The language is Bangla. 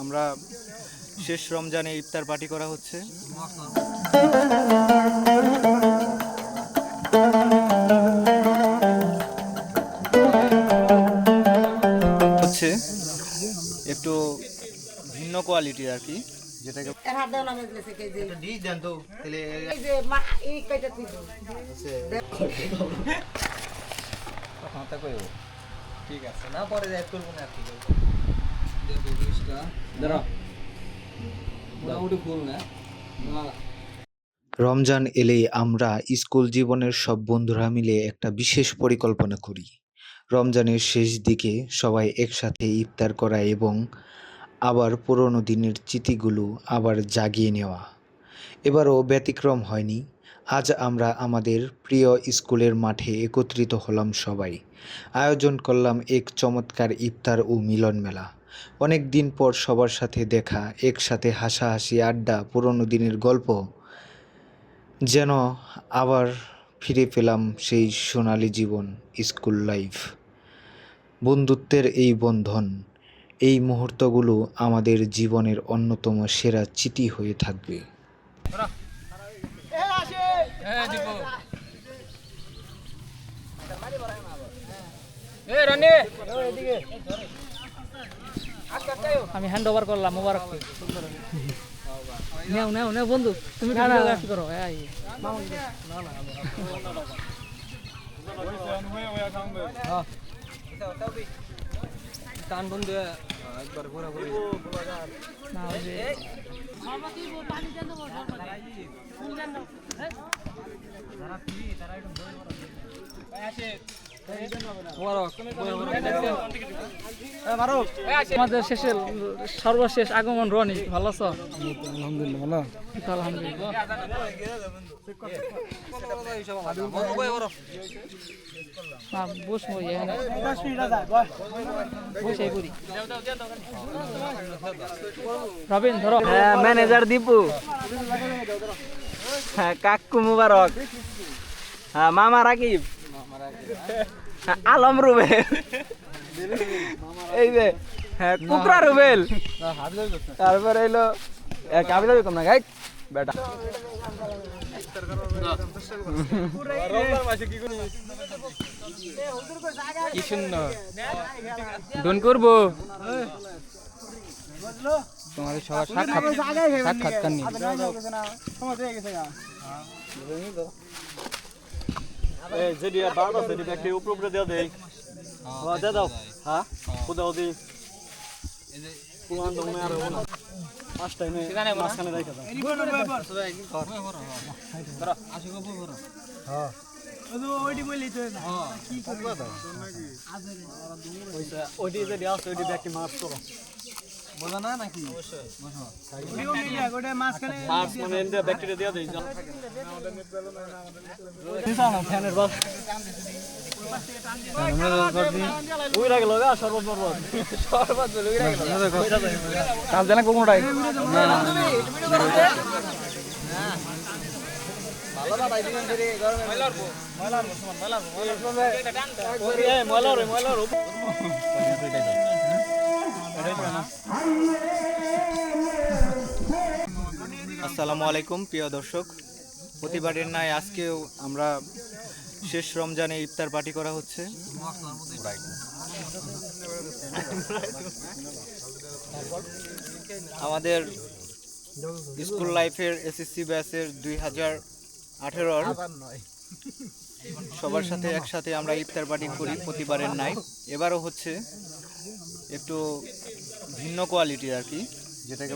আমরা শেষ রমজানে ইফতার পার্টি করা হচ্ছে। হচ্ছে একটু ভিন্ন কোয়ালিটির আর কি। যেটাকে এর হাত দাও না আমি দিয়েছি কেজি ডিশ দেন তো তাহলে এই যে মা এই কয়টা তুই ঠিক আছে না পরে যাই করব না আর কি মোটামুটি ফুল না। রমজান এলেই আমরা স্কুল জীবনের সব বন্ধুরা মিলে একটা বিশেষ পরিকল্পনা করি। রমজানের শেষ দিকে সবাই একসাথে ইফতার করা এবং আবার পুরনো দিনের স্মৃতিগুলো আবার জাগিয়ে নেওয়া। এবারও ব্যতিক্রম হয়নি। আজ আমরা আমাদের প্রিয় স্কুলের মাঠে একত্রিত হলাম সবাই। আয়োজন করলাম এক চমৎকার ইফতার ও মিলন মেলা। অনেক দিন পর সবার সাথে দেখা, একসাথে হাসাহাসি আড্ডা, পুরনো দিনের গল্প যেন আবার ফিরে পেলাম সেই সোনালি জীবন স্কুল লাইফ। বন্ধুত্বের এই বন্ধন এই মুহূর্তগুলো আমাদের জীবনের অন্যতম সেরা স্মৃতি হয়ে থাকবে আমি হ্যান্ড ওভার করলাম মোবারক নেও নেও নেও বন্ধু তুমি করো টান বন্ধু একবার ঘোরা ঘুরি তারা তারা যে আমাদের শেষে সর্বশেষ আগমন রনি ভালো আছো? আলহামদুলিল্লাহ ভালো আলহামদুলিল্লাহ না বসবো বসে করি রবিন ধরো ম্যানেজার দীপু। হ্যাঁ কাকু মুবারক। হ্যাঁ মামা রাকিব। হ্যাঁ, আলম রুবেল। এই যে হ্যাঁ কুকরা রুবেল। তারপরে এলো কাবি দাবি কম না গাইড বেটা। কি সুন্দর। ডোন করব? তোমার সবার সাক্ষাৎ সাক্ষাৎকার নিয়ে। যদি বাদ আছে যদি একটি উপরে উপরে দেওয়া দেয় দিয়ে দাও। হ্যাঁ কোথাও দিই। পুরান মনে আর হব না। পাঁচটা এনে মাঝখানে রেখে দাও। ওইটি যদি আসে ওইটি দেখি মাছ করো। বলো না নাকি? অবশ্যই। বসো ভিডিও মিডিয়া গোটে মাঝখানে মাছ মানে এনে ব্যাকটেরিয়া দিয়ে দেয় ফ্যানের বাস। ওই রাখে লগা সর্বত মর্বত সর্বত ওই রাখে কাল জানা কোনটাই ময়লা রে ময়লা রে আসসালামু আলাইকুম, প্রিয় দর্শক। প্রতিবারের নাই আজকেও আমরা শেষ রমজানে ইফতার পার্টি করা হচ্ছে। আমাদের স্কুল লাইফের এসএসসি ব্যাচের দুই হাজার আঠেরোর সবার সাথে একসাথে আমরা ইফতার পার্টি করি প্রতিবারের নাই এবারও হচ্ছে একটু ভিন্ন কোয়ালিটির আর কি যেটাকে